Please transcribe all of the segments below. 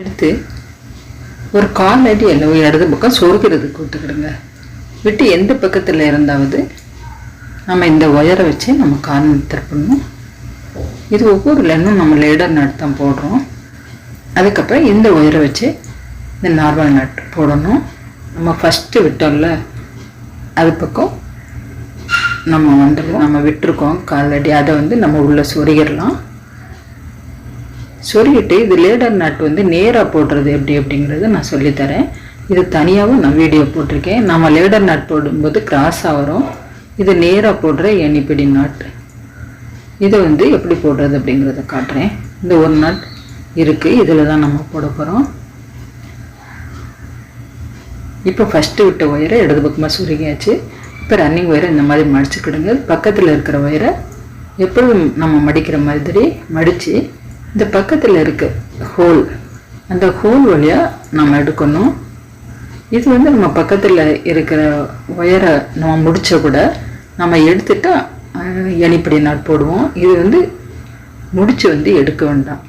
எடுத்து ஒரு கால் அடி அளவு இடது பக்கம் சொருகிறதுக்கு விட்டுக்கிடுங்க விட்டு எந்த பக்கத்தில் இருந்தாவது நம்ம இந்த ஒயரை வச்சு நம்ம கால் திருப்பணும் இது ஒவ்வொரு லைனும் நம்ம லேடர் நட் தான் போடுறோம். அதுக்கப்புறம் இந்த ஒயரை வச்சு இந்த நார்மல் நட் போடணும். நம்ம ஃபஸ்ட்டு விட்டோம்ல அது பக்கம் நம்ம வந்து நம்ம விட்டுருக்கோம் காலடி அதை வந்து நம்ம உள்ளே சொருகிடலாம். சொல்லிட்டு இது லேடர் நாட் வந்து நேராக போடுறது எப்படி அப்படிங்கிறத நான் சொல்லித்தரேன். இது தனியாகவும் நான் வீடியோ போட்டிருக்கேன். நம்ம லேடர் நாட் போடும்போது கிராஸாக வரும். இது நேராக போடுற எண்ணிப்பிடி நாட். இதை வந்து எப்படி போடுறது அப்படிங்கிறத காட்டுறேன். இந்த ஒரு நாட் இருக்குது இதில் தான் நம்ம போட போகிறோம் இப்போ ஃபஸ்ட்டு விட்ட ஒயரை இடது பக்கமாக சுருகியாச்சு இப்போ ரன்னிங் ஒயரை இந்த மாதிரி மடிச்சுக்கிடுங்க. பக்கத்தில் இருக்கிற ஒயரை எப்பொழுதும் நம்ம மடிக்கிற மாதிரி மடித்து இந்த பக்கத்தில் இருக்க ஹோல் அந்த ஹோல் வழியாக நம்ம எடுக்கணும். இது வந்து நம்ம பக்கத்தில் இருக்கிற ஒயரை நம்ம முடிச்ச கூட நம்ம எடுத்துட்டா எனிப்படி நாட் போடுவோம். இது வந்து முடிச்சு வந்து எடுக்க வேண்டாம்.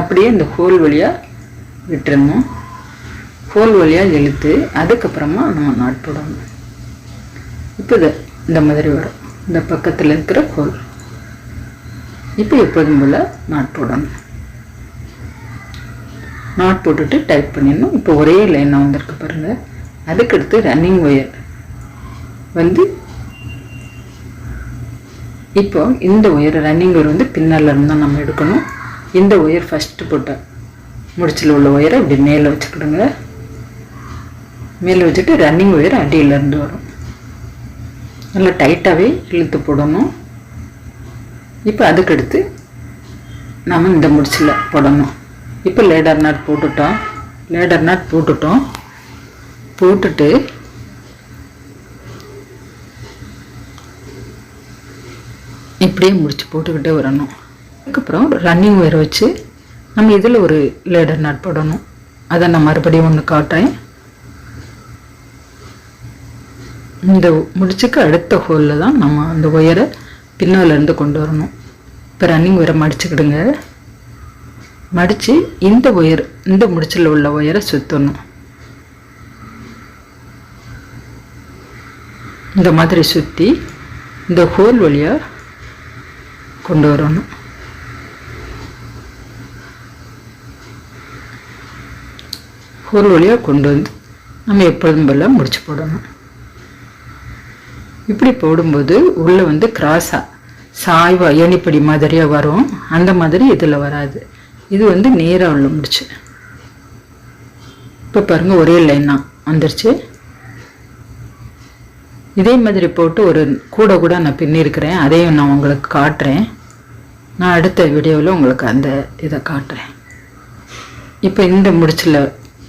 அப்படியே இந்த ஹோல் வழியாக விட்டுறணும். ஹோல் வழியாக இழுத்து அதுக்கப்புறமா நம்ம நாட் போடணும். இப்போ இந்த மாதிரி வரும். இந்த பக்கத்தில் இருக்கிற ஹோல் இப்போ எப்போதும் போல் நாட் போடணும் நாட் போட்டுட்டு டைப் பண்ணிடணும். இப்போ ஒரே லைனாக வந்திருக்கு பாருங்கள் அதுக்கடுத்து ரன்னிங் ஒயர் வந்து இப்போ இந்த ஒயர் ரன்னிங் ஒயர் வந்து பின்னால் இருந்து தான் நம்ம எடுக்கணும். இந்த ஒயர் ஃபஸ்ட்டு போட்ட முடிச்சில் உள்ள ஒயரை இப்படி மேலே வச்சுக்கிடுங்க மேலே வச்சுட்டு ரன்னிங் ஒயர் அடியிலேருந்து வரும். நல்லா டைட்டாகவே இழுத்து போடணும். இப்போ அதுக்கடுத்து நம்ம இந்த முடிச்சில் போடணும். இப்போ லேடர் நாட் போட்டுட்டோம். லேடர் நாட் போட்டுட்டோம். போட்டுட்டு இப்படியே முடிச்சு போட்டுக்கிட்டே வரணும். அதுக்கப்புறம் ரன்னிங் ஒயர் வச்சு நம்ம இதில் ஒரு லேடர் நாட் போடணும். அதை நான் மறுபடியும் ஒன்று காட்டுறேன். இந்த முடிச்சுக்கு அடுத்த ஹோலில் தான் நம்ம அந்த ஒயரை பின்னாலேருந்து கொண்டு வரணும். இப்போ ரன்னிங் ஒயரை மடிச்சுக்கிடுங்க. மடித்து இந்த ஒயர் இந்த முடிச்சில் உள்ள ஒயரை சுற்றணும் இந்த மாதிரி சுற்றி இந்த ஹோல் வழியாக கொண்டு வரணும். ஹோல் வழியாக கொண்டு வந்து நம்ம எப்பொழுதும் போல முடிச்சு போடணும். இப்படி போடும்போது உள்ளே வந்து கிராஸாக சாய்வா ஏணிப்படி மாதிரியாக வரும். அந்த மாதிரி இதில் வராது. இது வந்து நேராக உள்ள முடிச்சு. இப்போ பாருங்கள் ஒரே லைன் தான் வந்துருச்சு. இதே மாதிரி போட்டு ஒரு கூட கூட நான் பின்னிருக்கிறேன். அதையும் நான் உங்களுக்கு காட்டுறேன். நான் அடுத்த வீடியோவில் உங்களுக்கு அந்த இதை காட்டுறேன். இப்போ இந்த முடிச்சில்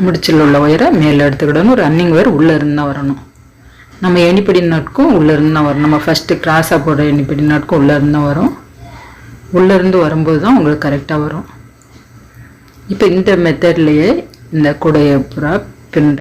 முடிச்சில் உள்ள ஒயரை மேலே எடுத்துக்கிடணும். ரன்னிங் ஒயர் உள்ளே இருந்து தான் வரணும். நம்ம எண்ணிப்படி நாட்கும் உள்ளேருந்து தான் வரும். நம்ம ஃபஸ்ட்டு கிராஸாக போடுற எண்ணிப்படி நாட்கும் உள்ளேருந்து தான் வரும். உள்ளேருந்து வரும்போது தான் உங்களுக்கு கரெக்டாக வரும். இப்போ இந்த மெத்தட்லேயே இந்த கூடையை பூரா பின்